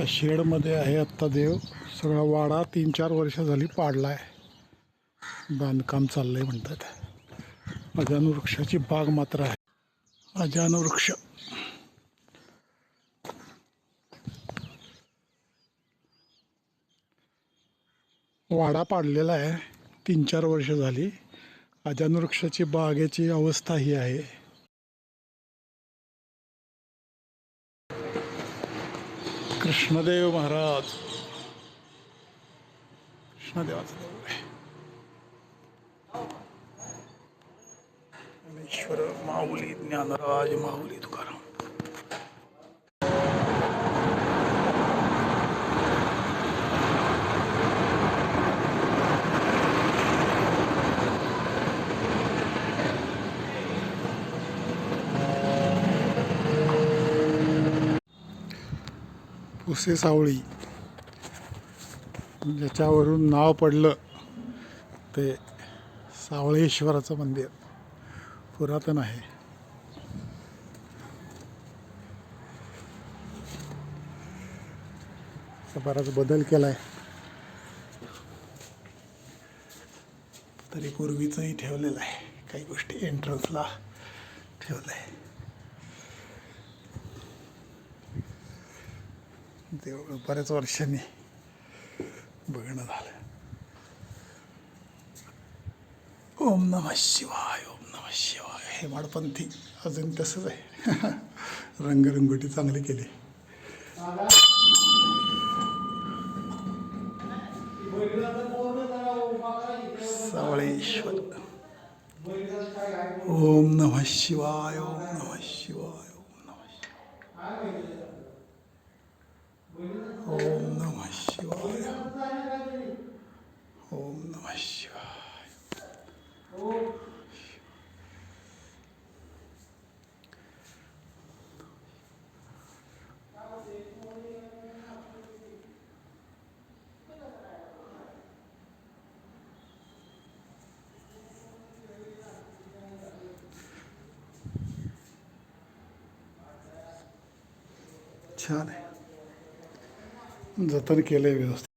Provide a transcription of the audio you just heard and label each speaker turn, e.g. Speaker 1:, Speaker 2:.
Speaker 1: या शेडमध्ये आहे आत्ता देव. सगळा वाडा तीन चार वर्ष झाली पाडला आहे. बांधकाम चाललंय म्हणतात. अजान वृक्षाची बाग मात्र आहे. अजान वृक्ष वाडा पाडलेला आहे. तीन चार वर्ष झाली. अजानवृक्षाची बागेची अवस्था ही आहे. कृष्णदेव महाराज. कृष्णदेवाचं देऊळ आहे. ज्ञानेश्वर माऊली ज्ञानराज माऊली तुकाराम. पुसे सावळी. ज्याच्यावरून नाव पडलं ते सावळेश्वराचं मंदिर. पुरातन आहे. बराच बदल केला आहे तरी पूर्वीचंही ठेवलेलं आहे. काही गोष्टी एंट्रन्सला ठेवलं आहे तेवढं बऱ्याच वर्षांनी बघणं झालं. ओम नम शिवाय ओम नम शिवाय. हे माडपंथी अजून तसंच आहे. रंगरंगोटी चांगली केली. सावळेश्वर. ओम नम शिवाय ओम नम शिवाय ओम नम शिवाय ओम नम शिवाय ओम नम शिवाय छान आहे जतन केलं आहे व्यवस्थित